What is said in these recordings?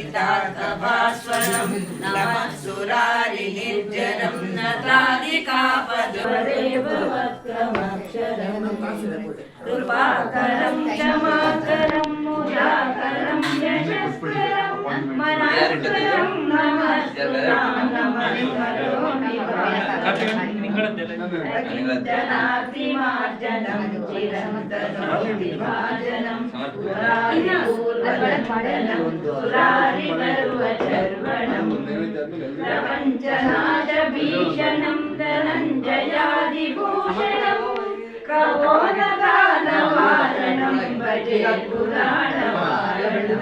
नवोदितार्कभास्वरं नमः सुरारिनिर्जरं न तादिकापदवरेव वक्त्रमक्षरम् कृपाकरं क्षमाकरं मुदाकरं यशस्करं मनाकरं नमस्कृतां नमस्करोमि जनार्तिमार्जनं പ്രപഞ്ചനാശ ഭീഷണം ധനഞ്ജയാതിഭൂഷണം കവോനകാലവാരണം ഭജേ പുരാണവാരണം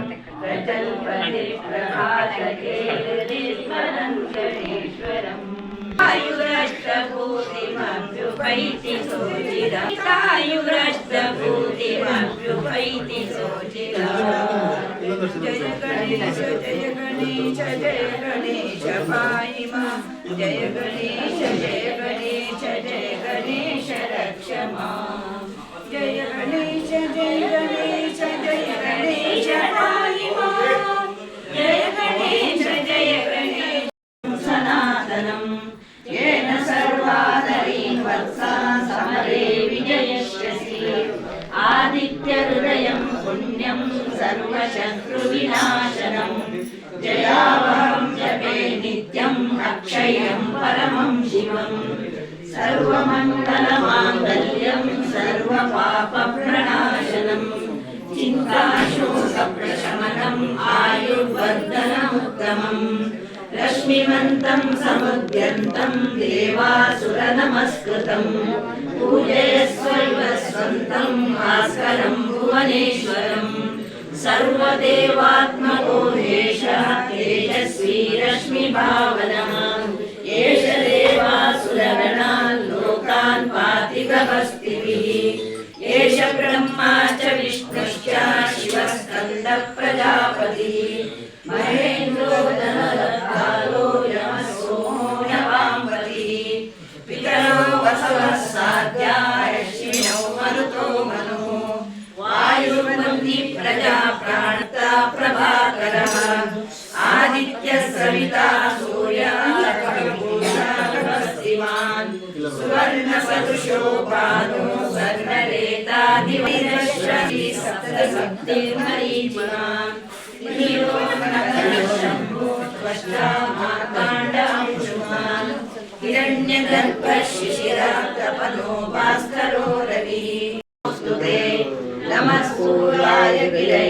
आयुरष्टभूतिमभ्युपैति सोचिरम् आयुरष्टभूतिमभ्युपैति सोचिरम् जय गणेश जय गणेश जय गणेश पाहि मां जय गणेश जय गणेश जय गणेश रक्ष मां जय गणेश जय समुद्यन्तं देवासुरनमस्कृतं पूजयस्वैव स्वन्तं भास्करं भुवनेश्वरम् सर्वदेवात्मको एषः तेजस्वी रश्मिभावनः सप्तसप्तिर्मरीचिमान् नीलो नखशम्भो त्वष्टा मार्ताण्डांशुमान् हिरण्यगर्भः शिशिरातपनो भास्करो रविः नमोऽस्तु ते नमः सूर्याय गिरये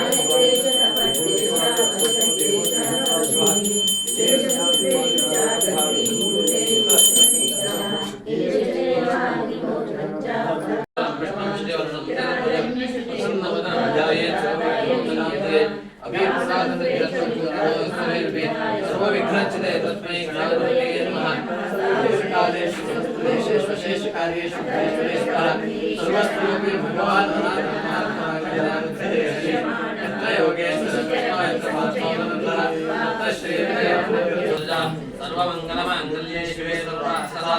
Hallelujah.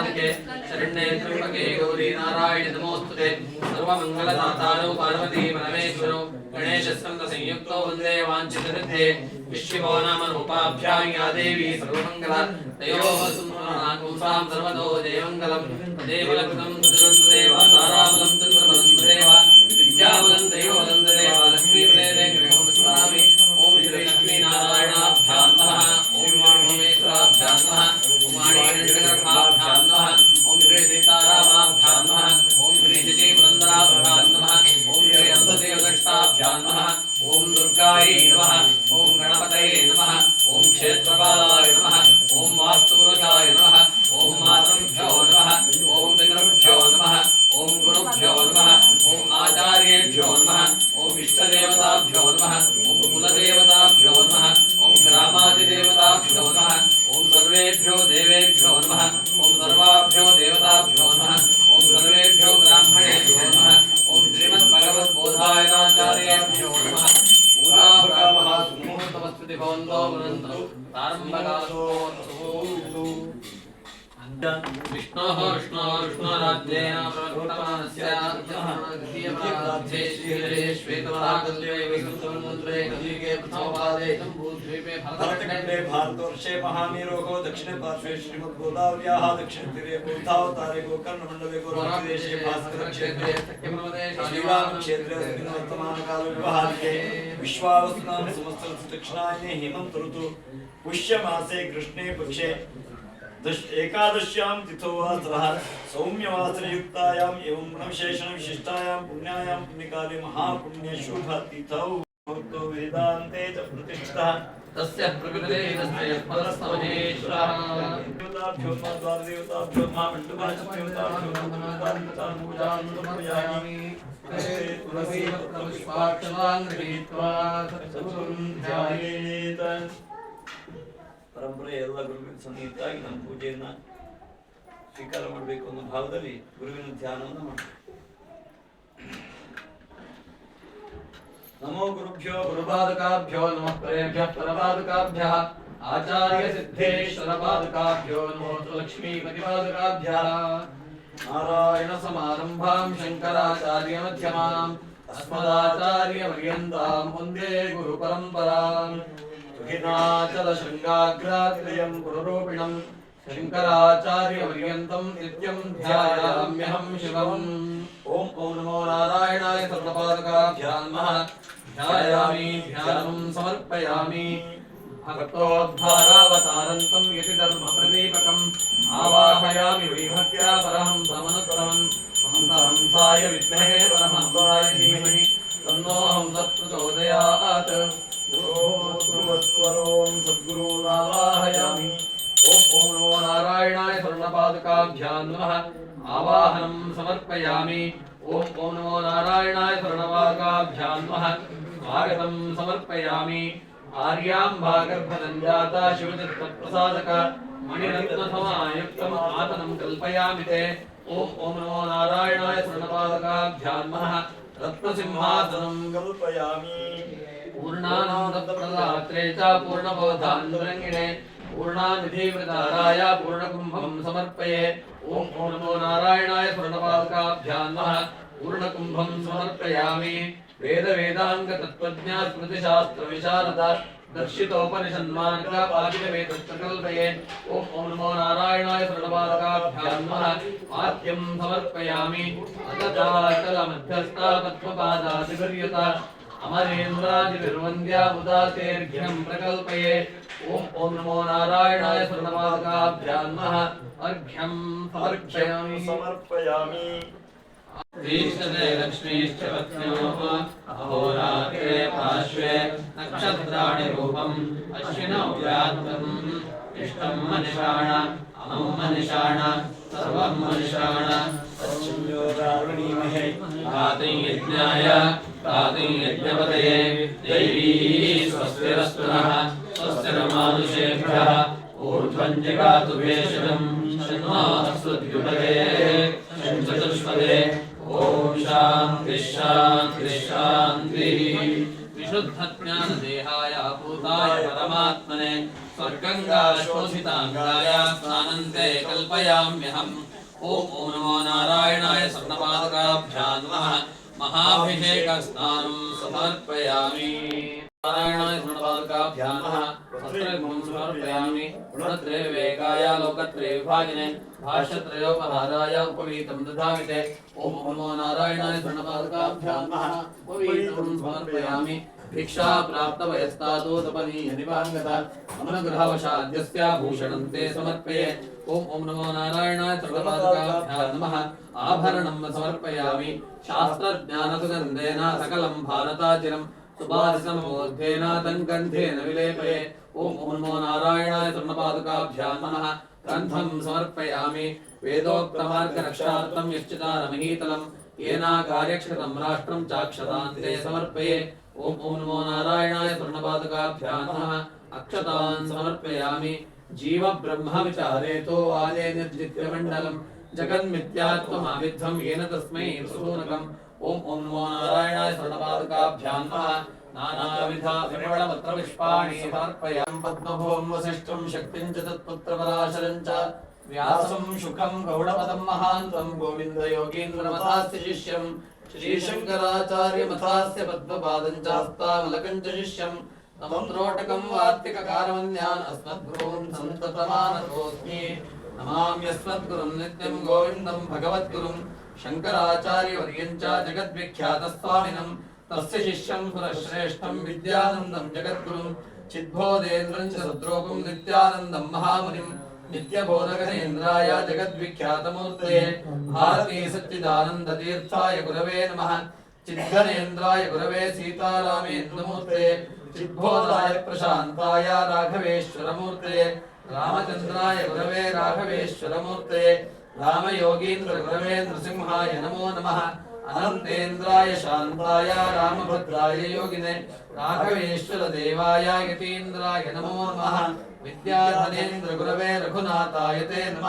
सर्वार्थसाधिके शरण्ये त्र्यम्बके गौरी नारायणि नमोऽस्तुते सर्वमङ्गलदातारो पार्वती परमेश्वरो गणेशस्कन्द संयुक्तो वन्दे वाञ्छितसिद्धे विश्वो नाम रूपाभ्यां या देवी सर्वमङ्गल तयोः सुन्दराकुंसां सर्वतो जयमङ्गलं तदेव लग्नं सुदृन्तु देव ताराबलं चन्द्रबलं सुदेव विद्याबलं श्रीमद्गोदावर्याः दक्षिणतीरे गोदावतारे गोकर्णमण्डले गोरखदेशे भास्करक्षेत्रे श्रीरामक्षेत्रे अस्मिन् वर्तमानकालव्यवहारिके विश्वावसनां संवत्सरस्य दक्षिणायने हेमन्त ऋतु पुष्यमासे कृष्णे पक्षे दश एकादश्यां तिथौ वासरः सौम्यवासरयुक्तायाम् एवं गुणविशेषणविशिष्टायां पुण्यायां पुण्यकाले महापुण्यशुभतिथौ वेदान्ते च प्रतिष्ठितः। तस्य प्रकृते तस्य परस्तवनेश्वरः देवताभ्यो नमः द्वारदेवताभ्यो नमः मण्डपाचार्यदेवताभ्यो नमः पूजां समर्पयामि तुलसीपत्रपुष्पाक्षतां गृहीत्वा सत्सुरं ध्यायेत् ಪರಂಪರೆ ಎಲ್ಲ ಗುರುವಿನ ಸನ್ನಿಹಿತಾಗಿ ನಮ್ಮ ಪೂಜೆಯನ್ನ ಸ್ವೀಕಾರ ಮಾಡಬೇಕು ಅನ್ನೋ ಭಾವದಲ್ಲಿ ಗುರುವಿನ ಧ್ಯಾನವನ್ನು ಮಾಡಬೇಕು नमो गुरुभ्यो गुरुपादकाभ्यो नमः प्रेभ्यः परपादकाभ्यः आचार्य सिद्धेश्वरपादकाभ्यो नमो लक्ष्मीपतिपादकाभ्यः नारायणसमारम्भां शङ्कराचार्यमध्यमाम् अस्मदाचार्यपर्यन्तां वन्दे गुरुपरम्पराम् दुःखिताचलशृङ्गाग्रात्रयं गुरुरूपिणं शङ्कराचार्यपर्यन्तं नित्यं ध्यायाम्यहं शिवम् ఓం ఓం నమో నారాయణాయ సర్వపాదకాభ్యాన్మః ధ్యాయామి ధ్యానం సమర్పయామి. భక్తోద్ధారావతారంతం యతి ధర్మ ప్రదీపకం ఆవాహయామి వైభక్త్యా పరహంసమనుత్తమం హంసహంసాయ విద్మహే పరమహంసాయ ధీమహి. తన్నో హంస ప్రచోదయాత్ ఓం సద్గురూనావాహయామి ओम नमो नारायणाय स्वर्णपादुकाभ्यां नमः। आवाहनं समर्पयामि। ओम ओम नमो नारायणाय स्वर्णपादुकाभ्यां नमः। स्वागतं समर्पयामि। आर्याम्भागर्भदञ्जाता शिवचित्तप्रसादक मणिरत्नसमायुक्तम् आतनं कल्पयामि ते। ओम ओम नमो नारायणाय स्वर्णपादुकाभ्यां नमः। रत्नसिंहासनं कल्पयामि। पूर्णानन्दप्रदात्रे च पूर्णबोधान्तरङ्गिणे पूर्णानिधिवृताराय पूर्णकुम्भं समर्पये। ॐ नमो नारायणाय स्वर्णपादकाभ्यां नमः पूर्णकुम्भं समर्पयामि। वेदवेदाङ्गतत्त्वज्ञा स्मृतिशास्त्रविशारद दर्शितोपनिषन्मार्गापादिकवेदप्रकल्पये। ॐ ॐ नमो नारायणाय स्वर्णपादकाभ्यां नमः आद्यं समर्पयामि। अतचाचलमध्यस्था पद्मपादादिगुर्यता अमरेन्द्रादिर्वन्द्या उदातेर्घ्यं प्रकल्पये। ओम नमो नारायणाय स्वर्णमादकाभ्यां नमः अर्घ्यं समर्पयामि। समर्पयामि। ईश्वरे लक्ष्मीश्च पत्न्योः अहोरात्रे पार्श्वे नक्षत्राणि रूपम्। अश्विनौ व्यात्मम् इष्टं मनिषाण अमं मनिषाण सर्वं मनिषाण। तच्छुयोगारुणीमहे पातिं यज्ञाय पातिं स्वस्तिरस्तु नः स्वस्य नमानुषेभ्यः ऊर्ध्वं जिगातु भेषजं चतुष्पदे ॐ शान्ति शान्ति विशुद्धज्ञानदेहाय भूताय परमात्मने स्वर्गङ्गाशोषिताङ्गाय स्नानन्ते कल्पयाम्यहम्। ॐ नमो नारायणाय स्वर्णपादकाभ्यां नमः। महाभिषेकस्नानं समर्पयामि। नारायणाय स्वर्णपादकाभ्यां नमः वस्त्रगुणं समर्पयामि गुणत्रयविवेकाय लोकत्रयविभागिने भाष्यत्रयोपहाराय उपवीतं ददामि ते ॐ नमो नारायणाय स्वर्णपादकाभ्यां नमः उपवीतं समर्पयामि भिक्षा प्राप्तवयस्तातो तपनीयनिवाङ्गत अमनगृहवशाद्यस्य भूषणं ते समर्पये ॐ ॐ नमो नारायणाय सर्वपादकाभ्यां नमः आभरणं समर्पयामि शास्त्रज्ञानसुगन्धेन सकलं भारताचिरं तङ्कण्ठेन विलेपये। ॐ ॐ नमो नारायणाय स्वर्णपादकाभ्यां नमः। ग्रन्थं समर्पयामि। वेदोक्तमार्गरक्षार्थं राष्ट्रं चाक्षतान्ते समर्पये। ॐ नमो नारायणाय स्वर्णपादकाभ्यां नमः। अक्षतान् समर्पयामि। जीवब्रह्मविचारेतो आदे निर्जित्यमण्डलं जगन्मिथ्यात्वमाविद्धं येन तस्मै ఓం ఓం నమో నారాయణాయ స్వర్ణపాదుకాభ్యాం నమః. నానావిధ విమళమత్ర పుష్పాణి సమర్పయాం పద్మభూం వసిష్ఠం శక్తిం చ తత్పుత్ర పరాశరం చ. వ్యాసం శుకం గౌడపదం మహాంతం గోవింద యోగీంద్రమతాస్య శిష్యం. శ్రీశంకరాచార్యమథాస్య పద్మపాదం చాస్తామలకం च శిష్యం. నమం రోటకం వార్తికకారమన్యాన్ అస్మద్గురుం సంతతమానతోస్మి నమామ్యస్మద్గురుం నిత్యం గోవిందం భగవద్గురుం. च जगद्विख्यातस्वामिनं तस्य शिष्यं सुरश्रेष्ठं विद्यानन्दं जगद्गुरुं चिद्बोधेन्द्रं च सद्रूपं नित्यानन्दं महामुनिं नित्यबोधगणेन्द्राय जगद्विख्यातमूर्तये भारती सच्चिदानन्दतीर्थाय गुरवे नमः चिद्घनेन्द्राय गुरवे सीतारामेन्द्रमूर्तये चिद्बोधाय प्रशान्ताय राघवेश्वरमूर्तये रामचन्द्राय गुरवे राघवेश्वरमूर्तये రామయోగీంద్ర గురవే నృసింహాయ నమో నమ. అనంతేంద్రాయ శాంతాయ రామభద్రాయ యోగినే. రాఘవేశ్వర దేవాయ యతీంద్రాయ నమో నమ. విద్యాధనేంద్ర గురవే రఘునాథాయ తే నమ.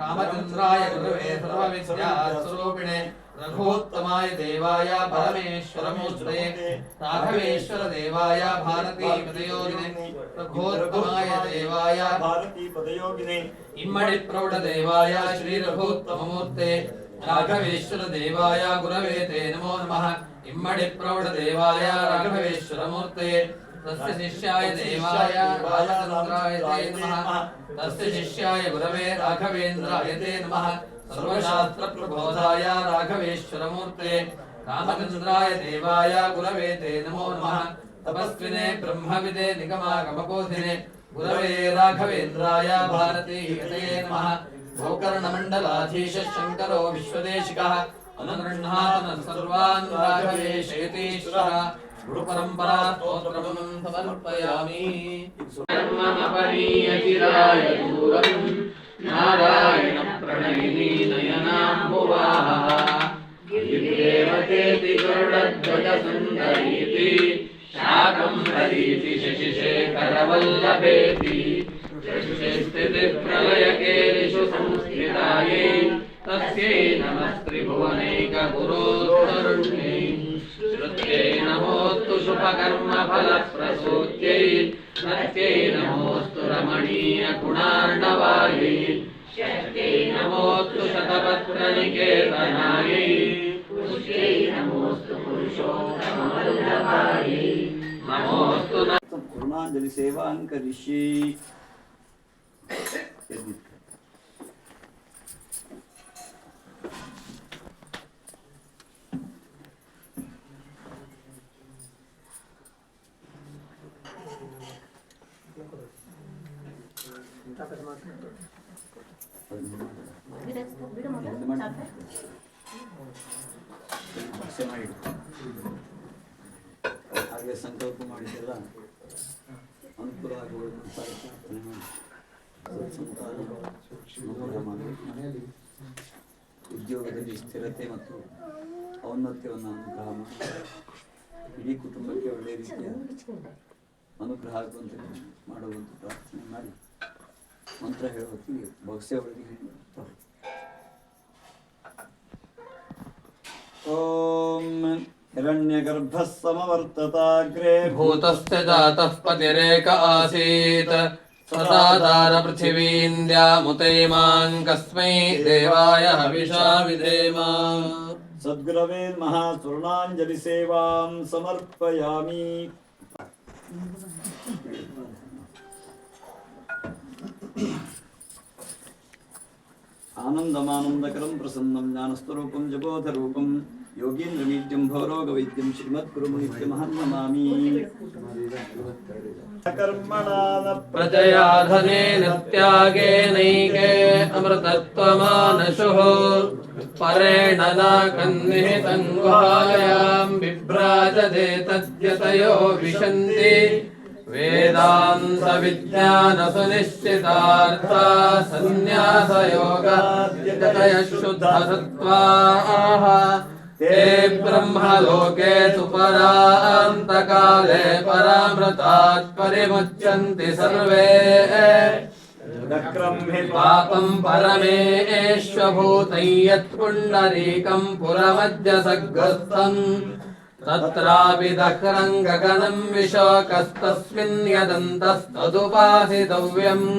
రామచంద్రాయ గురవే సర్వ విద్యాస్వరూపిణే रघुत्तमाय देवाय परमेश्वरमूर्तये राघवेश्वर देवाय भारती पदयोगिने रघोत्तमाय देवाय भारती पदयोगिने इम्मडि प्रौढ देवाय श्री रघुत्तममूर्ते राघवेश्वर देवाय गुरवे ते नमो नमः इम्मडि प्रौढ देवाय राघवेश्वरमूर्ते तस्य शिष्याय देवाय राजचन्द्राय ते नमः तस्य शिष्याय गुरवे राघवेन्द्राय ते नमः सर्वशास्त्रप्रबोधाय राघवेश्वरमूर्ते रामचन्द्राय देवाय गुरवे ते नमो नमः। तपस्विने, ब्रह्मविदे, निगमागमबोधिने, गुरवे राघवेन्द्राय भारती हृदये नमः। गोकर्णमण्डलाधीश शङ्करो विश्वदेशिकः अनुगृह्णातन सर्वान् गुरुपरम्परास्तोत्रम् समर्पयामि। నారాయణ ప్రణయిని నయనాంబువాహ గిరిదేవతేతి గరుడధ్వజ సుందరీతి శాకం హరీతి శశిశేఖరవల్లభేతి శశిస్థితి ప్రళయకేలిషు సంస్థితాయే తస్యై నమస్త్రిభువనైక గురోరుణ్యై శృత్యై నమోత్తు శుభకర్మ ఫల ప్రసూత్యై నత్యై रमणीयगुणार्णवायै षष्ट्यै नमोऽस्तु शतपत्रनिकेतनायै। पुष्ट्यै नमोऽस्तु पुरुषोत्तमवल्लभायै। नमोऽस्तु न पूर्णांजलि सेवान् करिष्ये यदि ಹಾಗೆ ಸಂಕಲ್ಪ ಮಾಡಿದ್ದೆಲ್ಲ ಅನುಕೂಲ ಪ್ರಾರ್ಥನೆ ಮಾಡಿ ಉದ್ಯೋಗದಲ್ಲಿ ಸ್ಥಿರತೆ ಮತ್ತು ಔನ್ನತ್ಯವನ್ನು ಅನುಗ್ರಹ ಮಾಡಿ ಇಡೀ ಕುಟುಂಬಕ್ಕೆ ಒಳ್ಳೆಯ ರೀತಿಯ ಅನುಗ್ರಹ ಆಗುವಂತೆ ಮಾಡುವಂತ ಪ್ರಾರ್ಥನೆ ಮಾಡಿ. ಮಂತ್ರ ಹೇಳುವ ಹೊತ್ತಿಗೆ ಭವಿಷ್ಯ ಒಳಗೆ ॐ हिरण्यगर्भः समवर्तताग्रे भूतस्य जातः पतिरेक आसीत्। सदाधार पृथिवीन्द्यामुतैमान् कस्मै देवाय हविषा विधेम। सद्गुरवे नमः स्वर्णाञ्जलिसेवां समर्पयामि। आनन्दमानन्दकरं प्रसन्नं ज्ञानस्वरूपं जपोधरूपं योगीन्द्रमीड्यं भवरोगवैद्यं श्रीमद्गुरुमुनित्यमहं नमामि कर्मणा न प्रजया धनेन त्यागेनैके अमृतत्वमानशुः। परेण नाकन्निहितं गुहायां बिभ्राजते तद्यतयो विशन्ति। वेदान्तविज्ञानसुनिश्चितार्था सन्न्यासयोगाद्यतयः शुद्धसत्त्वाः। ते ब्रह्मलोके सुपरान्तकाले परामृतात् परिमुच्यन्ति सर्वे नक्रं हि पापं परमेष्वभूतं यत्पुण्डरीकं पुरमध्यसग्रस्तम् तत्रापि दह्रं गगनं विशोकस्तस्मिन् यदन्तस्तदुपासितव्यम्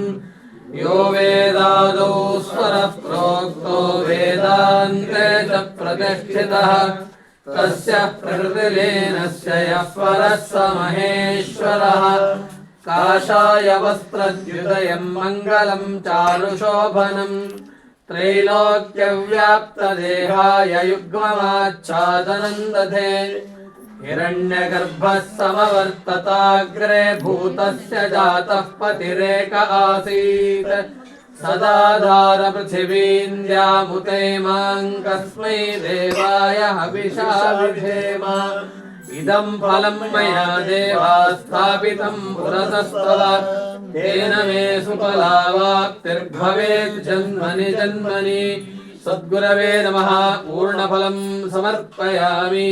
यो वेदादौ स्वरः प्रोक्तो वेदान्ते च प्रतिष्ठितः तस्य प्रकृतिलीनस्य यः परः स महेश्वरः काषाय वस्त्रद्युदयं मङ्गलं चारुशोभनम् त्रैलोक्यव्याप्तदेहाय युग्ममाच्छादनं दधे हिरण्यगर्भः समवर्तताग्रे भूतस्य जातः पतिरेक आसीत्। सदाधार पृथिवीन्द्यामुते माँ कस्मै देवाय हविषा विधेम। इदं फलं मया देवा स्थापितं पुरतस्तव तेन मे सुफलावाप्तिर्भवेत् जन्मनि। सद्गुरवे नमः, पूर्णफलं समर्पयामि।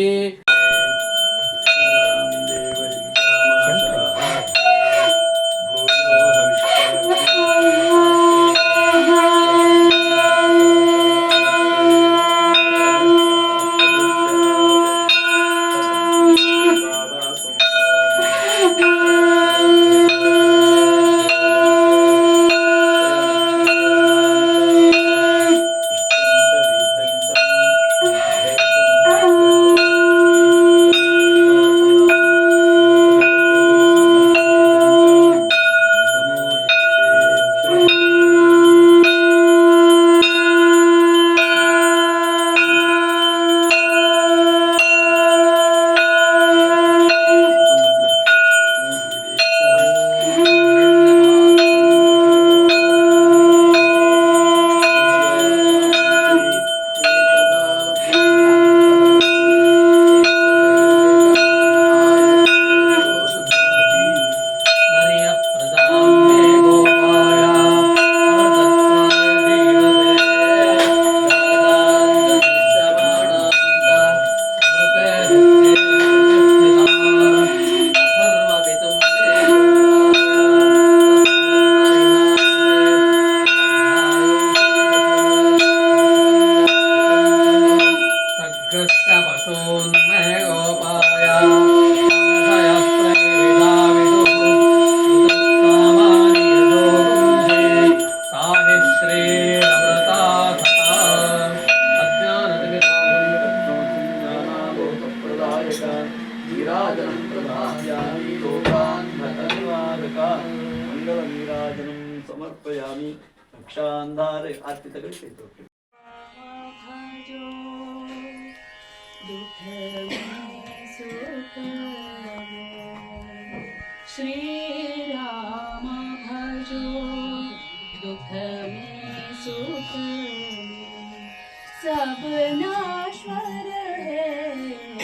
सब नाश्वर है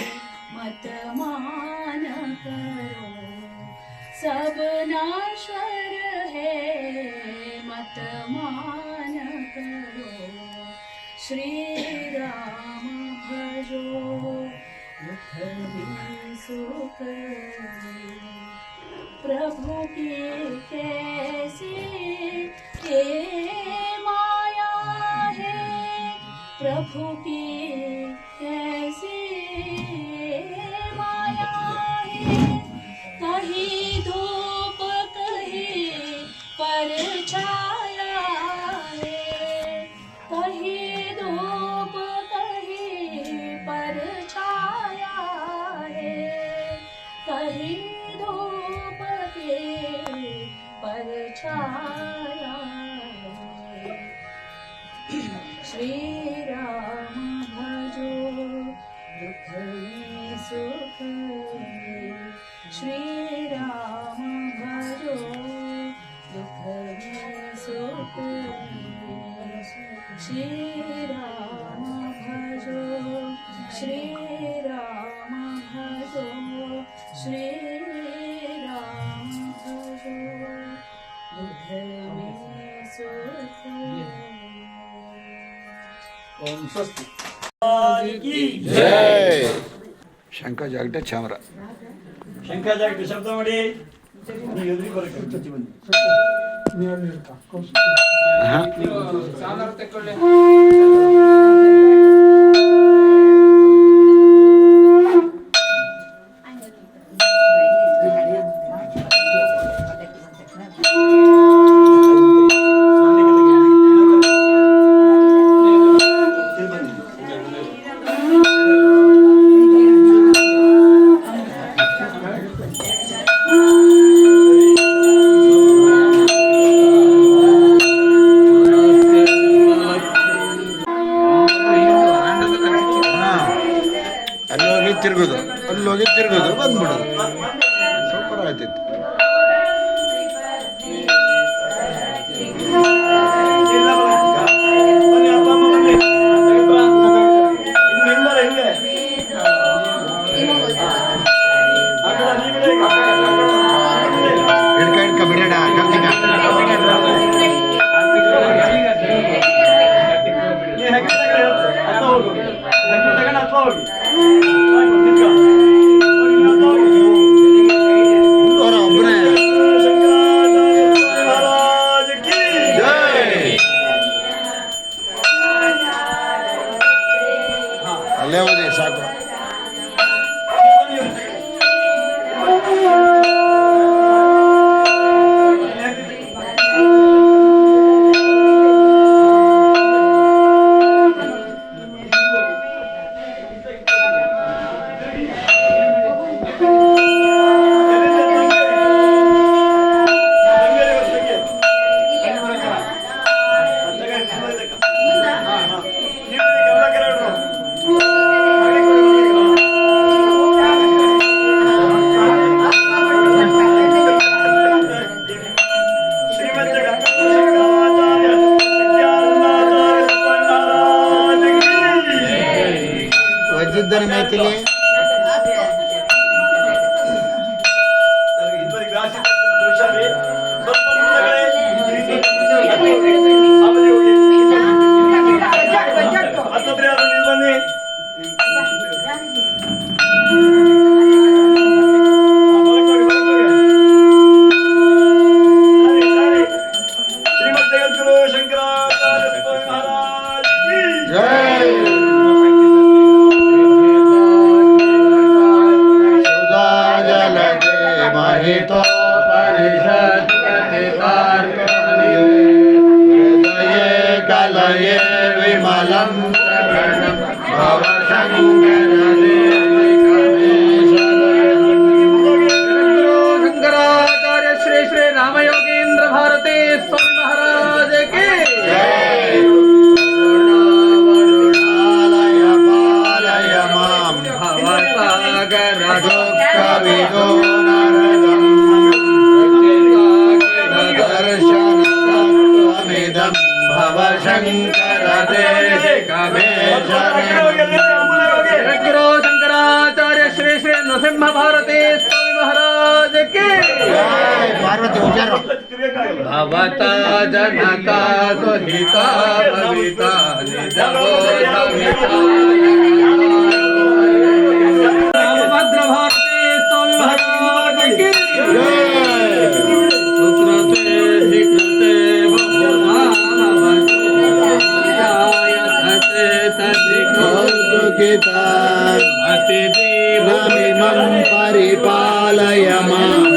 मत मान करो सब नाश्वर है, मत मान करो श्री राम भजो दुख में सुख प्रभु की कैसी की पति परछाया श्रीराम भजो दुखी सुख श्रीराम भजो दुखी सुख श्रीराम भजो श्रीराम भजो श्री ಓಂ ಶಂಕ ಜಾಗಟ ಚಾಮರ. ಶಂಕ ಜಾಗಟ ಶಬ್ದ ಮಾಡಿ. ಬರಕ್ಕೆ ಬನ್ನಿ. भारती स्वामी महाराज के। भवता जनता सुहिता भविता जगो भद्र भारते के। सुकृते పరిపాలయమా